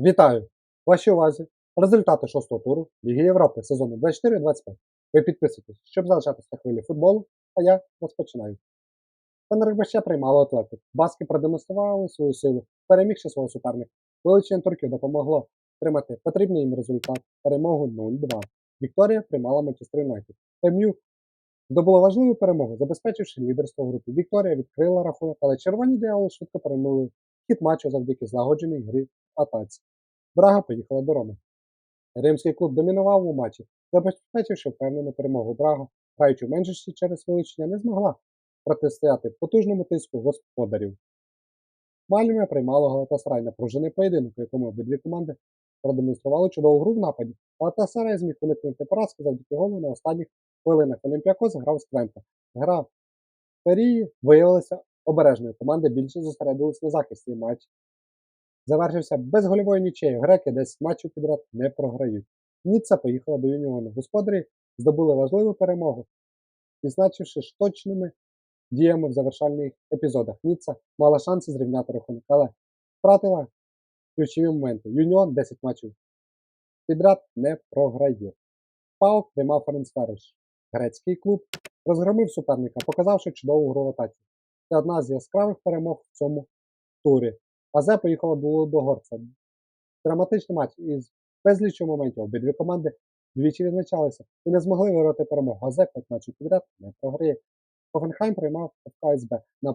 Вітаю! Вашій увазі результати шостого туру Ліги Європи сезону 24-25. Ви підписуйтесь, щоб залишатися на хвилі футболу, а я розпочинаю. Фенербахче приймало атлетик. Баски продемонстрували свою силу, перемігши свого суперника. Вилучення турків допомогло отримати потрібний їм результат перемогу 0-2. Вікторія приймала Манчестер Юнайтед. МЮ здобула важливу перемогу, забезпечивши лідерство в групі. Вікторія відкрила рахунок, але червоні діали швидко перемогли хід матчу завдяки злагодженій грі атаці. Брага поїхала до Роми. Римський клуб домінував у матчі, забезпечивши впевнену перемогу. Брага, граючи в меншості через вилучення, не змогла протистояти потужному тиску господарів. Мальме приймало Галатасарай напружений поєдинок, у якому обидві команди продемонстрували чудову гру в нападі. Галатасарай зміг уникнути поразки завдяки голу на останніх хвилинах. Олімпіакос грав з Твента. Гра в Перії виявилася обережною. Команди більше зосередились на захисті матч завершився безгольовою нічею. Греки 10 матчів підряд не програють. Ніцца поїхала до Юніону. Господарі здобули важливу перемогу, відзначивши точними діями в завершальних епізодах. Ніцца мала шанси зрівняти рахунок, але втратила ключові моменти. Юніон 10 матчів підряд не програє. ПАОК приймав Ференцфереш. Грецький клуб розгромив суперника, показавши чудову гру атаці. Це одна з яскравих перемог в цьому турі. Азе поїхала до Лудогорця. Драматичний матч із безліччю моментів. Обидві команди двічі відзначалися і не змогли вирвати перемогу. Азе 5 матчів підряд не програє. Хофенхайм приймав ФКСБ на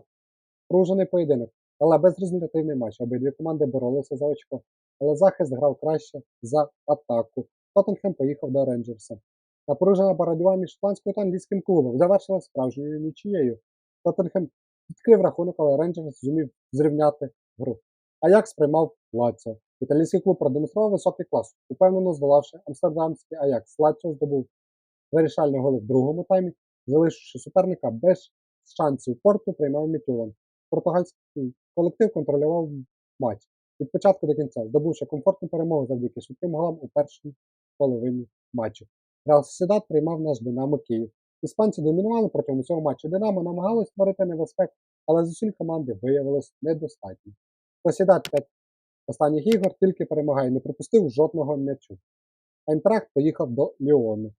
пружений поєдинок, але безрезультативний матч. Обидві команди боролися за очко, але захист грав краще за атаку. Тоттенхем поїхав до Рейнджерса. Напружена боротьба між шотландською та англійським клубом завершилася справжньою нічією. Тоттенхем відкрив рахунок, але Рейнджерс зумів зрівняти гру. Аякс приймав Лаціо. Італійський клуб продемонстрував високий клас, упевнено здолавши амстердамський Аякс. Лаціо здобув вирішальний гол в другому таймі, залишивши суперника без шансів. Порту приймав Мітулан. Португальський колектив контролював матч від початку до кінця, здобувши комфортну перемогу завдяки швидким голам у першій половині матчу. Реал Сосідат приймав наш Динамо Київ. Іспанці домінували протягом цього матчу. Динамо намагалось створити небезпеку, але зусиль команди виявилось недостатньо. Сосідат 5 останніх ігор тільки перемагає, не пропустив жодного м'ячу. Айнтрахт поїхав до Ліону.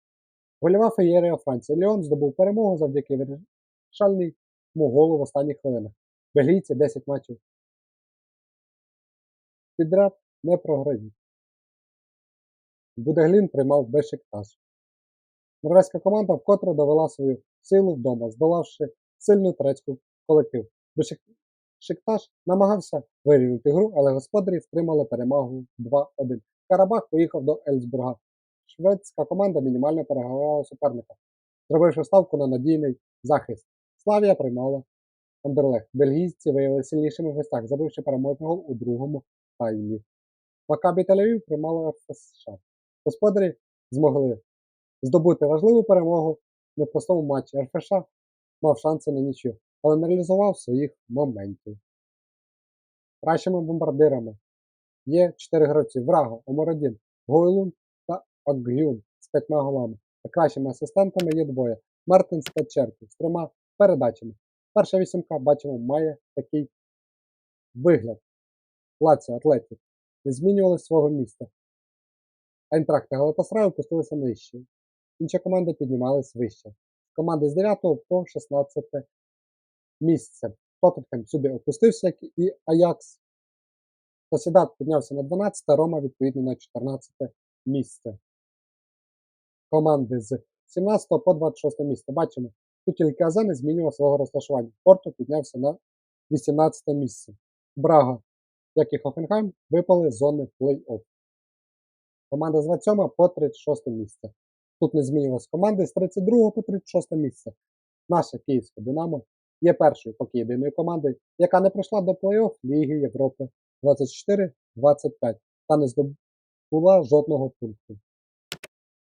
Гольова феєрія Франції. Ліон здобув перемогу завдяки вирішальному голу в останніх хвилинах. Бельгійці 10 матчів. Підряд не програють. Будеглін приймав Бешикташ. Норвезька команда вкотре довела свою силу вдома, здолавши сильну турецьку колектив. Бешикташ намагався вирівняти гру, але господарі втримали перемогу 2-1. Карабах поїхав до Ельсбурга. Шведська команда мінімально перегравала суперника, зробивши ставку на надійний захист. Славія приймала Андерлех. Бельгійці виявили сильнішими в гостях, забивши переможний у другому таймі. Макабі Тель-Авів приймала ФСШ. Господарі змогли здобути важливу перемогу в непростому матчі. РФШ мав шанси на нічю, але не реалізував своїх моментів. Кращими бомбардирами є чотири гравці Врага, Омородін, Гойлун та Агюн з п'ятьма голами. А кращими асистентами є двоє Мартинс та Черків з трьома передачами. Перша вісімка, бачимо, має такий вигляд. Лаціо, Атлетік не змінювали свого місця. Айнтракт та Галатасарай опустилися нижче. Інші команди піднімались вище. Команди з 9 по 16 місце. Тоттенхем сюди опустився, як і Аякс. Сосідат піднявся на 12, Рома відповідно на 14 місце. Команди з 17 по 26 місце. Бачимо, тут тільки Азе не змінював свого розташування. Порту піднявся на 18 місце. Брага, як і Хофенхайм, випали з зони плей-офф. Команда з 27 по 36 місце. Тут не змінювалась команди з 32 по 36 місце. Наша Київська Динамо є першою поки єдиною командою, яка не пройшла до плей-офф Ліги Європи 24-25 та не здобула жодного пункту.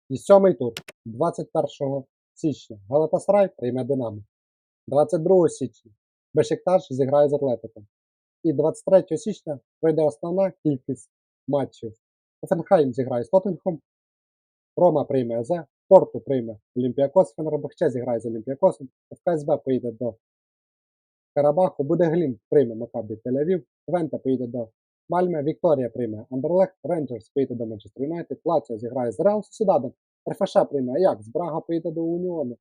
І сьомий тур 21 січня Галатасарай прийме Динамо. 22 січня Бешикташ зіграє з Атлетиком. І 23 січня пройде основна кількість матчів. Офенхайм зіграє з Тоттенхом, Рома прийме АЗ, Порту прийме Олімпіакос, Фенербахче зіграє з Олімпіакосом, ФКСБ поїде до Карабаху, Будеглін прийме Макабі Тель-Авів, Твента поїде до Мальме Вікторія прийме Андерлехт, Рейнджерс поїде до Манчестер Юнайтед, Лаціо зіграє з Реал Сосідадом, РФШ прийме Аякс, Брага поїде до Уніону,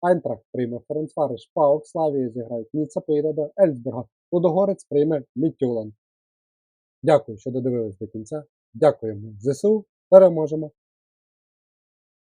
Айнтрахт прийме Ференцвариш, Паук, Славія зіграють, Ніцца поїде до Ельфсберга, Лудогорець прийме Мітюлан. Дякую, що додивились до кінця. Дякуємо ЗСУ. Переможемо!